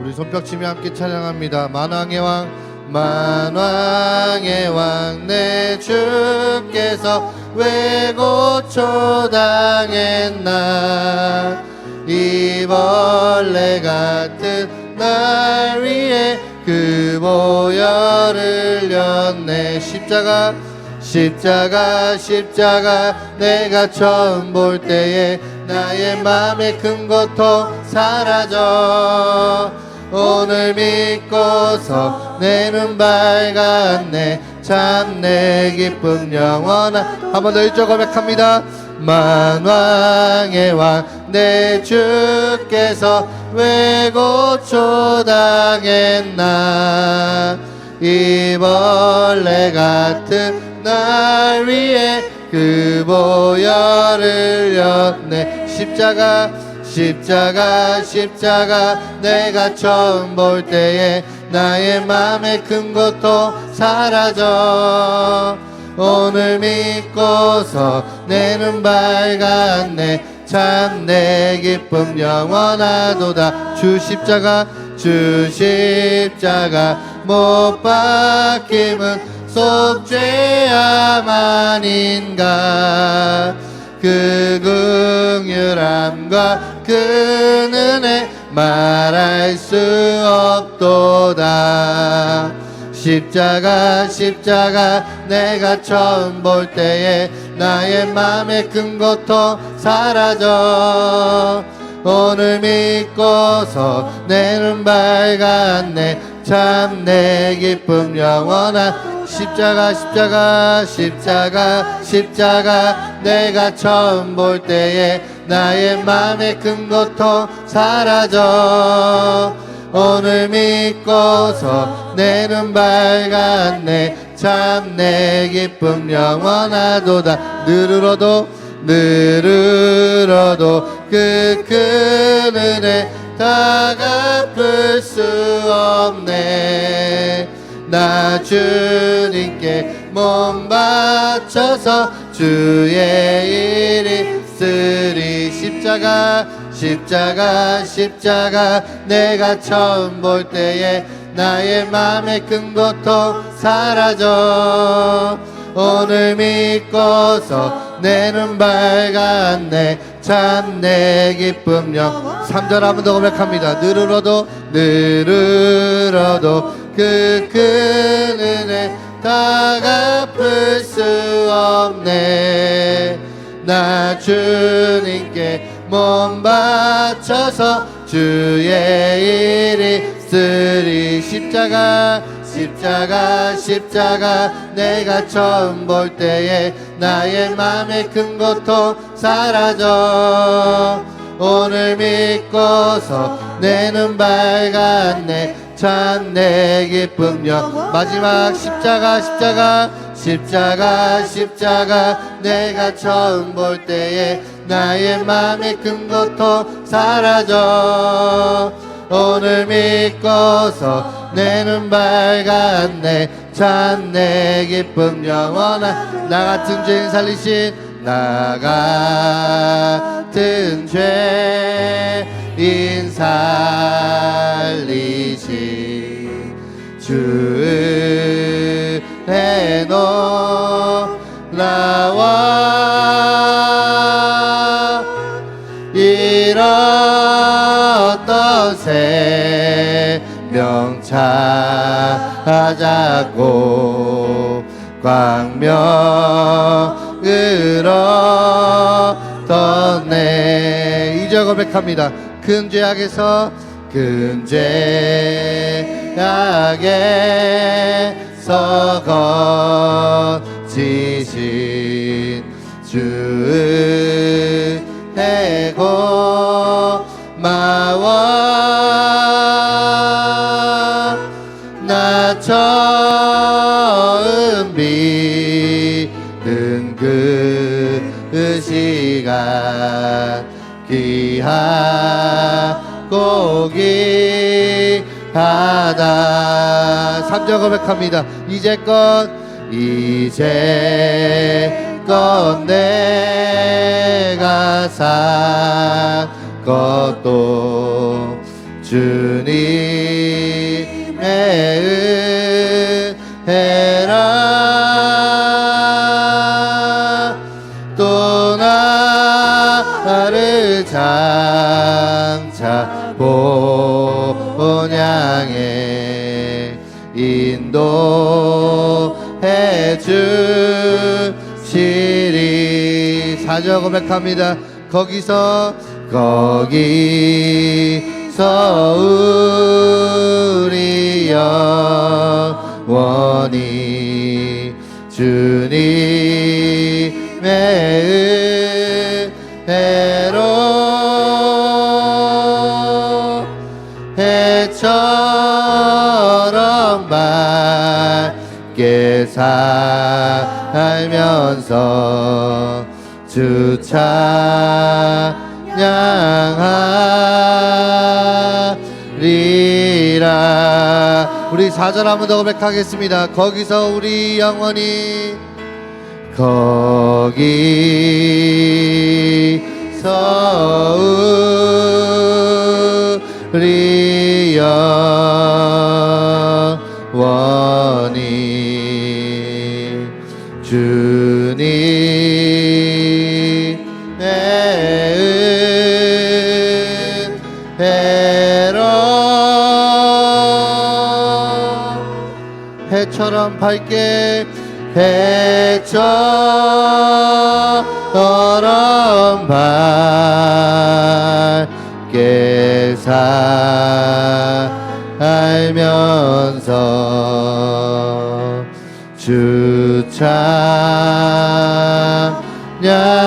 우리 손뼉치며 함께 찬양합니다. 만왕의 왕, 만왕의 왕, 내 주께서 왜 고초당했나? 이 벌레 같은 날 위해 그 보혈을 렸네 십자가 십자가 십자가 내가 처음 볼 때에 나의 맘에 큰 고통 사라져 오늘 믿고서 내 눈 밝았네. 참 내 기쁨 영원한 한번 더 일조 고백합니다. 만왕의 왕 내 주께서 왜 고초당했나? 이 벌레 같은 날 위해 그 보혈을 렸네 십자가 십자가 십자가 내가 처음 볼 때에 나의 맘에 큰 고통 사라져. 오늘 믿고서 내눈 밝았네. 참 내 기쁨 영원하도다. 주 십자가 주 십자가. 못 박힘은 속죄함 아닌가 그 긍휼함과 그 은혜 말할 수 없도다. 십자가 십자가 내가 처음 볼 때에 나의 맘에 큰 고통 사라져. 오늘 믿고서 내눈 밝았네 참 내 기쁨 영원한 십자가 십자가 십자가 십자가. 내가 처음 볼 때에 나의 맘에 큰 고통 사라져. 오늘 믿고서 내 눈 밝았네. 참 내 기쁨 영원하도다. 늘으로도 늘으로도 그 큰 은혜 다 갚을 수 없네. 나 주님께 몸 바쳐서 주의 일이 쓰리. 십자가 십자가 십자가. 내가 처음 볼 때에 나의 맘에 큰 고통 사라져. 오늘 믿고서 내 눈 밝았네. 참내 기쁨 영. 3절 한 번 더 고백합니다. 늘으로도 늘으로도 그 큰 은혜 다 갚을 수 없네. 나 주님께 몸 바쳐서 주의 일이 쓰리 십자가 십자가 십자가 내가 처음 볼 때에 나의 맘에 큰 고통 사라져. 오늘 믿고서 내눈 밝았네 참내 기쁨 영 마지막 십자가 십자가 십자가 십자가 내가 처음 볼 때에 나의 맘에 큰 고통 사라져. 오늘 믿고서 내 눈 밝았네. 참내 기쁨 영원한 나 같은 죄인 살리신 나 같은 죄인 살리신 주 은혜 놀라와 잃었던 생명 찾았고 광명을 얻었네. 이제 고백합니다. 큰 죄악에서 큰 죄악에서 거지신 주 은혜 고 믿는 그 시간 귀하고 귀하다. 삼절 고백합니다. 이제껏 이제껏 내가 산 것도 주님의 은혜 본향에 인도해 주시리. 사절 고백합니다. 거기서 거기서 우리 영원히 주님의 은혜로 해 처럼 맑게 살면서 주 찬양하리라. 우리 사절 한번 더 고백하겠습니다. 거기서 우리 영원히 거기서 주님의 은혜로 해처럼 밝게 해처럼 밝게 살면서 주찬 양